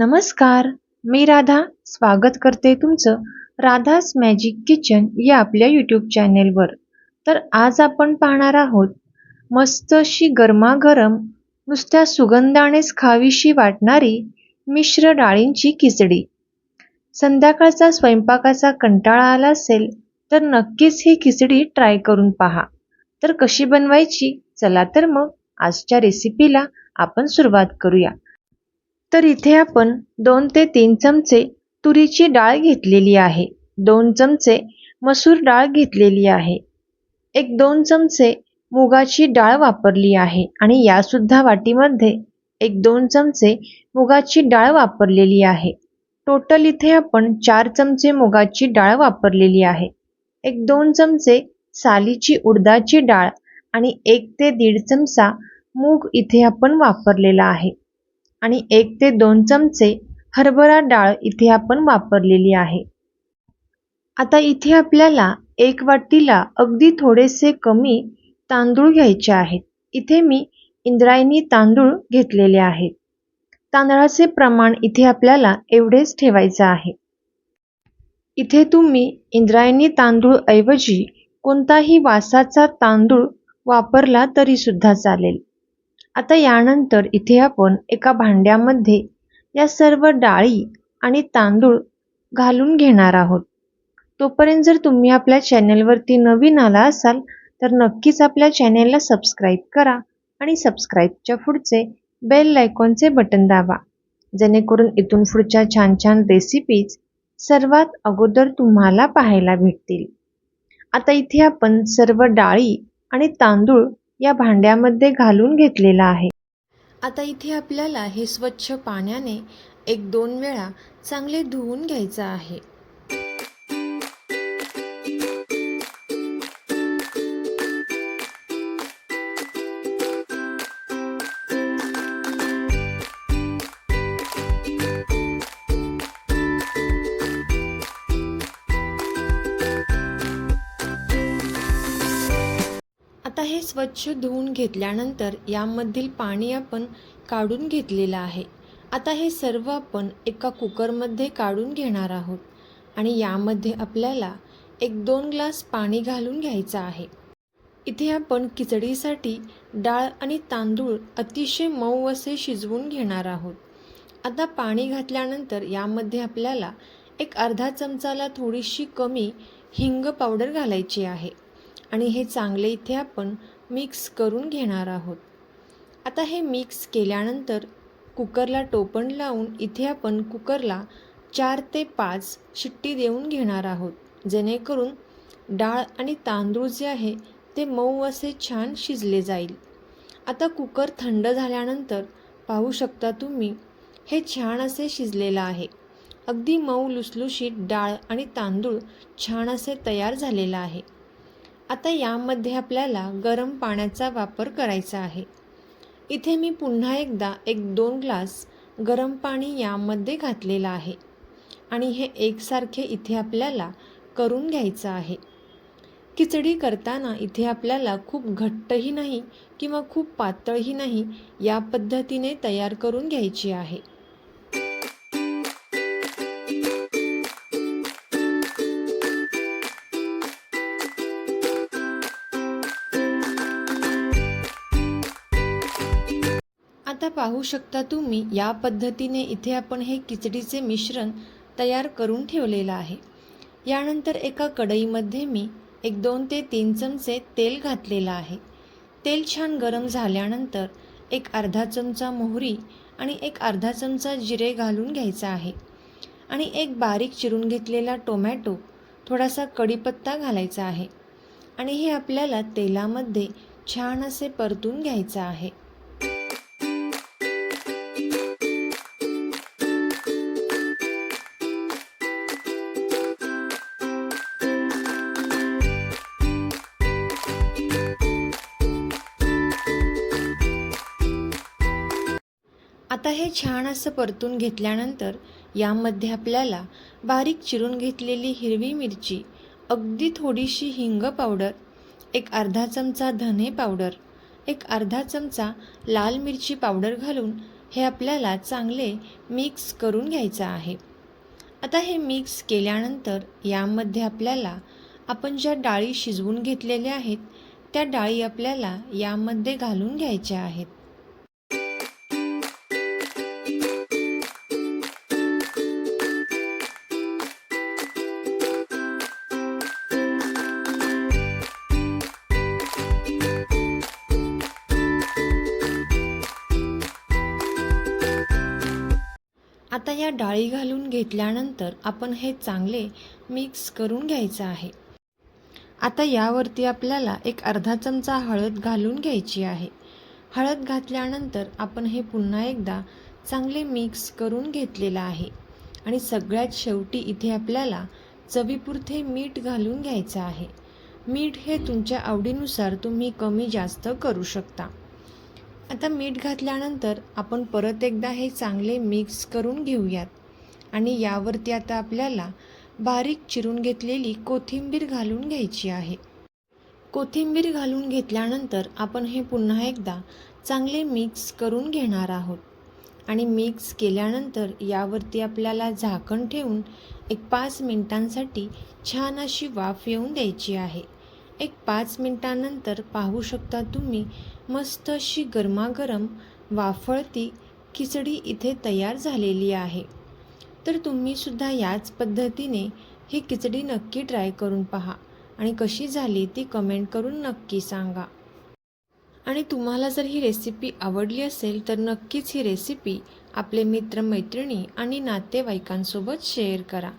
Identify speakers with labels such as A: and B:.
A: नमस्कार मी राधा. स्वागत करते तुमचं राधास मॅजिक किचन या आपल्या यूट्यूब चॅनेलवर तर आज आपण पाहणार आहोत मस्त अशी गरमागरम नुसत्या सुगंधानेच खावीशी वाटणारी मिश्र डाळींची खिचडी. संध्याकाळचा स्वयंपाकाचा कंटाळा आला असेल तर नक्कीच ही खिचडी ट्राय करून पहा. तर कशी बनवायची? चला तर मग आजच्या रेसिपीला आपण सुरुवात करूया. तर इथे आपण दोन ते तीन चमचे तुरीची डाळ घेतलेली आहे. दोन चमचे मसूर डाळ घेतलेली आहे. एक दोन चमचे मुगाची डाळ वापरली आहे आणि या सुद्धा वाटीमध्ये एक दोन चमचे मुगाची डाळ वापरलेली आहे. टोटल इथे आपण चार चमचे मुगाची डाळ वापरलेली आहे. एक दोन चमचे सालीची उडदाची डाळ आणि एक ते दीड चमचा मूग इथे आपण वापरलेला आहे. आणि एक ते दोन चमचे हरभरा डाळ इथे आपण वापरलेली आहे. आता इथे आपल्याला एक वाटीला अगदी थोडेसे कमी तांदूळ घ्यायचे आहेत. इथे मी इंद्रायणी तांदूळ घेतलेले आहेत. तांदळाचे प्रमाण इथे आपल्याला एवढेच ठेवायचे आहे. इथे तुम्ही इंद्रायणी तांदूळ ऐवजी कोणताही वासाचा तांदूळ वापरला तरी सुद्धा चालेल. आता यानंतर इथे आपण एका भांड्यामध्ये या सर्व डाळी आणि तांदूळ घालून घेणार आहोत. तोपर्यंत जर तुम्ही आपल्या चॅनेलवरती नवीन आला असाल तर नक्कीच आपल्या चॅनेलला सबस्क्राईब करा आणि सबस्क्राईबच्या पुढचे बेल लायकॉनचे बटन दाबा. जेणेकरून इथून पुढच्या छान छान रेसिपीज सर्वात अगोदर तुम्हाला पाहायला भेटतील. आता इथे आपण सर्व डाळी आणि तांदूळ या भांड्यामध्ये घालून घेतलेला आहे. आता इथे आपल्याला हे स्वच्छ पाण्याने एक दोन वेळा चांगले धुवून घ्यायचं आहे. आता हे स्वच्छ धुवून घेतल्यानंतर यामधील पाणी आपण काढून घेतलेलं आहे. आता हे सर्व आपण एका कुकरमध्ये काढून घेणार आहोत आणि यामध्ये आपल्याला एक दोन ग्लास पाणी घालून घ्यायचं आहे. इथे आपण खिचडीसाठी डाळ आणि तांदूळ अतिशय मऊ असे शिजवून घेणार आहोत. आता पाणी घातल्यानंतर यामध्ये आपल्याला एक अर्धा चमचाला थोडीशी कमी हिंग पावडर घालायची आहे. आणि हे चांगले इथे आपण मिक्स करून घेणार आहोत. आता हे मिक्स केल्यानंतर कुकरला टोपण लावून इथे आपण कुकरला चार ते पाच शिट्टी देऊन घेणार आहोत. जेणेकरून डाळ आणि तांदूळ जे आहे ते मऊ असे छान शिजले जाईल. आता कुकर थंड झाल्यानंतर पाहू शकता तुम्ही हे छान असे शिजलेलं आहे. अगदी मऊ लुसलुशीत डाळ आणि तांदूळ छान असे तयार झालेलं आहे. आता यामध्ये आपल्याला गरम पाण्याचा वापर करायचा आहे. इथे मी पुन्हा एकदा एक दोन ग्लास गरम पाणी यामध्ये घातलेलं आहे. आणि हे एकसारखे इथे आपल्याला करून घ्यायचं आहे. खिचडी करताना इथे आपल्याला खूप घट्टही नाही किंवा खूप पातळही नाही या पद्धतीने तयार करून घ्यायची आहे. आता पाहू शकता तुम्ही या पद्धतीने इथे आपण हे खिचडीचे मिश्रण तयार करून ठेवलेलं आहे. यानंतर एका कढईमध्ये मी एक दोन ते तीन चमचे तेल घातलेलं आहे. तेल छान गरम झाल्यानंतर एक अर्धा चमचा मोहरी आणि एक अर्धा चमचा जिरे घालून घ्यायचा आहे. आणि एक बारीक चिरून घेतलेला टोमॅटो थोडासा कढीपत्ता घालायचा आहे. आणि हे आपल्याला तेलामध्ये छान असे परतून घ्यायचं आहे. आता हे छान असं परतून घेतल्यानंतर यामध्ये आपल्याला बारीक चिरून घेतलेली हिरवी मिरची अगदी थोडीशी हिंग पावडर एक अर्धा चमचा धने पावडर एक अर्धा चमचा लाल मिरची पावडर घालून हे आपल्याला चांगले मिक्स करून घ्यायचं आहे. आता हे मिक्स केल्यानंतर यामध्ये आपल्याला आपण ज्या डाळी शिजवून घेतलेल्या आहेत त्या डाळी आपल्याला यामध्ये घालून घ्यायच्या आहेत. आता या डाळी घालून घेतल्यानंतर आपण हे चांगले मिक्स करून घ्यायचं आहे. आता यावरती आपल्याला एक अर्धा चमचा हळद घालून घ्यायची आहे. हळद घातल्यानंतर आपण हे पुन्हा एकदा चांगले मिक्स करून घेतलेलं आहे. आणि सगळ्यात शेवटी इथे आपल्याला चवीपुरते मीठ घालून घ्यायचं आहे. मीठ हे तुमच्या आवडीनुसार तुम्ही कमी जास्त करू शकता. आता मीठ घातल्यानंतर आपण परत एकदा हे चांगले मिक्स करून घेऊयात. आणि यावरती आता आपल्याला बारीक चिरून घेतलेली कोथिंबीर घालून घ्यायची आहे. कोथिंबीर घालून घेतल्यानंतर आपण हे पुन्हा एकदा चांगले मिक्स करून घेणार आहोत. आणि मिक्स केल्यानंतर यावरती आपल्याला झाकण ठेवून एक पाच मिनिटांसाठी छान अशी वाफ येऊन द्यायची आहे. एक पाच मिनटानंतर पाहू शकता तुम्ही मस्त अशी गरमागरम वाफळती खिचडी इथे तयार झालेली आहे. तर तुम्हीसुद्धा याच पद्धतीने ही खिचडी नक्की ट्राय करून पहा आणि कशी झाली ती कमेंट करून नक्की सांगा. आणि तुम्हाला जर ही रेसिपी आवडली असेल तर नक्कीच ही रेसिपी आपले मित्रमैत्रिणी आणि नातेवाईकांसोबत शेअर करा.